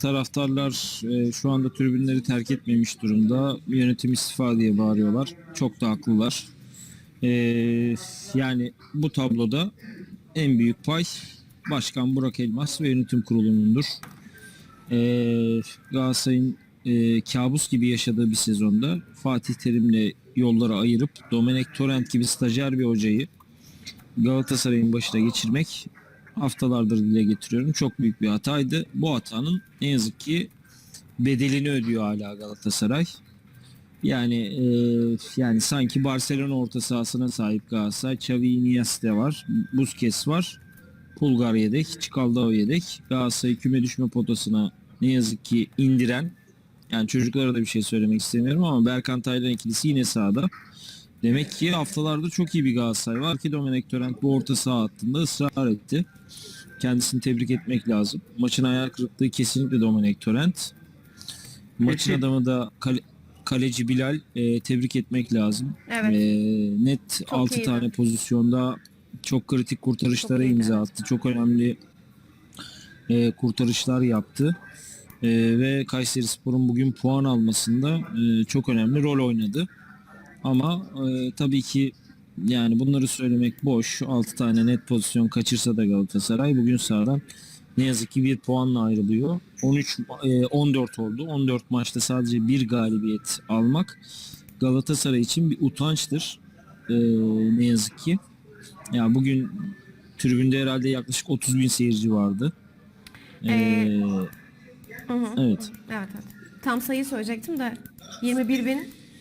taraftarlar e, şu anda tribünleri terk etmemiş durumda. Yönetim istifa diye bağırıyorlar. Çok da haklılar. E, yani bu tabloda en büyük pay Başkan Burak Elmas ve yönetim kurulunundur. E, Galatasaray'ın e, kabus gibi yaşadığı bir sezonda Fatih Terim'le yolları ayırıp Domenek Torrent gibi stajyer bir hocayı Galatasaray'ın başına geçirmek haftalardır dile getiriyorum. Çok büyük bir hataydı. Bu hatanın ne yazık ki bedelini ödüyor hala Galatasaray. Yani e, yani sanki Barcelona orta sahasına sahip Galatasaray. Xavi Iniesta var. Busquets var. Pulgar yedek. Çikaldao yedek. Galatasaray küme düşme potasına ne yazık ki indiren yani çocuklara da bir şey söylemek istemiyorum ama Berkan Taylan ikilisi yine sahada. Demek ki haftalarda çok iyi bir Galatasaray var ki Domenek Torrent bu orta saha hattında ısrar etti. Kendisini tebrik etmek lazım. Maçın hayal kırıklığı kesinlikle Domenek Torrent. Maçın adamı da kale- kaleci Bilal e, tebrik etmek lazım. Evet. E, net 6 iyiydi. tane pozisyonda çok kritik kurtarışlara Çok imza evet. attı. Çok önemli e, kurtarışlar yaptı. E, ve Kayseri Spor'un bugün puan almasında e, çok önemli rol oynadı. Ama e, tabii ki yani bunları söylemek boş. 6 tane net pozisyon kaçırsa da Galatasaray bugün sahadan ne yazık ki bir puanla ayrılıyor. 13 e, 14 oldu. 14 maçta sadece bir galibiyet almak Galatasaray için bir utançtır. E, ne yazık ki. Ya bugün tribünde herhalde yaklaşık 30 bin seyirci vardı. E, Ee, Hı hı. evet. Evet evet. Tam sayı söyleyecektim de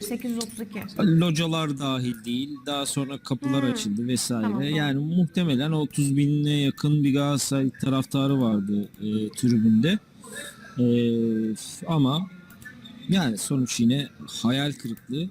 21.832. Localar dahil değil. Daha sonra kapılar Hmm. açıldı vesaire. Tamam, tamam. Yani muhtemelen 30 binine yakın bir Galatasaray taraftarı vardı e, tribünde. E, ama yani sonuç yine hayal kırıklığı.